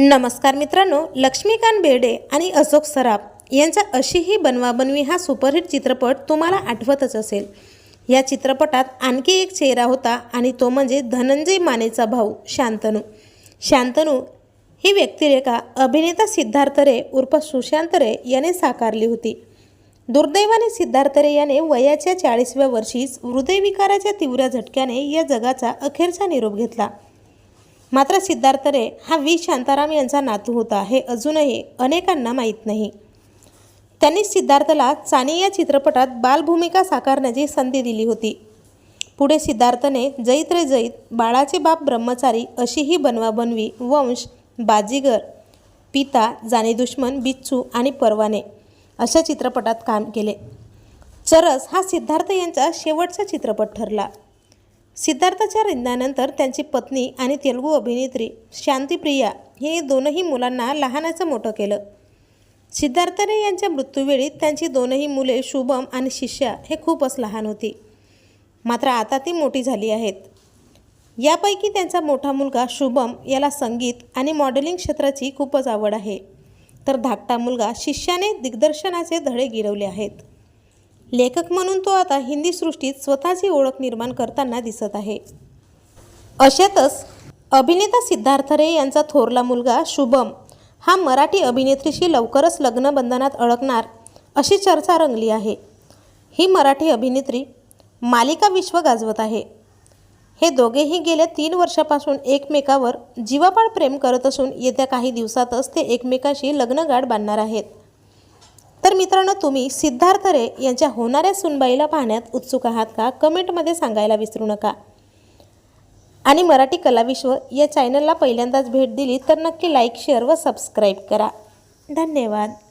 नमस्कार मित्रांनो लक्ष्मीकांत बेर्डे आणि अशोक सराफ यांचा अशी ही बनवाबनवी हा सुपरहिट चित्रपट तुम्हाला आठवतच असेल. या चित्रपटात आणखी एक चेहरा होता आणि तो म्हणजे धनंजय मानेचा भाऊ शांतनू. शांतनू ही व्यक्तिरेखा अभिनेता सिद्धार्थ रे उर्फ सुशांत रे याने साकारली होती. दुर्दैवाने सिद्धार्थ रे याने वयाच्या चाळीसव्या वर्षीच हृदयविकाराच्या तीव्र झटक्याने या जगाचा अखेरचा निरोप घेतला. मात्र सिद्धार्थ रे हा व्ही. शांताराम यांचा नातू होता हे अजूनही अनेकांना माहीत नाही. त्यांनी सिद्धार्थला चानी या चित्रपटात बालभूमिका साकारण्याची संधी दिली होती. पुढे सिद्धार्थने जैत रे जैत बाळाचे बाप ब्रह्मचारी अशी ही बनवाबनवी वंश बाजीगर पिता जाने दुश्मन बिच्छू आणि परवाने अशा चित्रपटात काम केले. चरस हा सिद्धार्थ यांचा शेवटचा चित्रपट ठरला. सिद्धार्थाच्या निधनानंतर त्यांची पत्नी आणि तेलुगू अभिनेत्री शांतीप्रिया हे दोनही मुलांना लहानाचं मोठं केलं. सिद्धार्थने यांच्या मृत्यूवेळी त्यांची दोनही मुले शुभम आणि शिष्या हे खूपच लहान होती. मात्र आता ती मोठी झाली आहेत. यापैकी त्यांचा मोठा मुलगा शुभम याला संगीत आणि मॉडेलिंग क्षेत्राची खूपच आवड आहे. तर धाकटा मुलगा शिष्याने दिग्दर्शनाचे धडे गिरवले आहेत. लेखक म्हणून तो आता हिंदी सृष्टीत स्वतःची ओळख निर्माण करताना दिसत आहे. अशातच अभिनेता सिद्धार्थ रे यांचा थोरला मुलगा शुभम हा मराठी अभिनेत्रीशी लवकरच लग्नबंधनात अडकणार अशी चर्चा रंगली आहे. ही मराठी अभिनेत्री मालिका विश्व गाजवत आहे. हे दोघेही गेल्या तीन वर्षापासून एकमेकावर जीवापाड प्रेम करत असून येत्या काही दिवसातच ते एकमेकाशी लग्नगाठ बांधणार आहेत. तर मित्रांनो तुम्ही सिद्धार्थ रे यांच्या होणाऱ्या सुनबाईला पाहण्यात उत्सुक आहात का? कमेंटमध्ये सांगायला विसरू नका. आणि मराठी कलाविश्व या चॅनलला पहिल्यांदाच भेट दिली तर नक्की लाईक शेअर व सबस्क्राईब करा. धन्यवाद.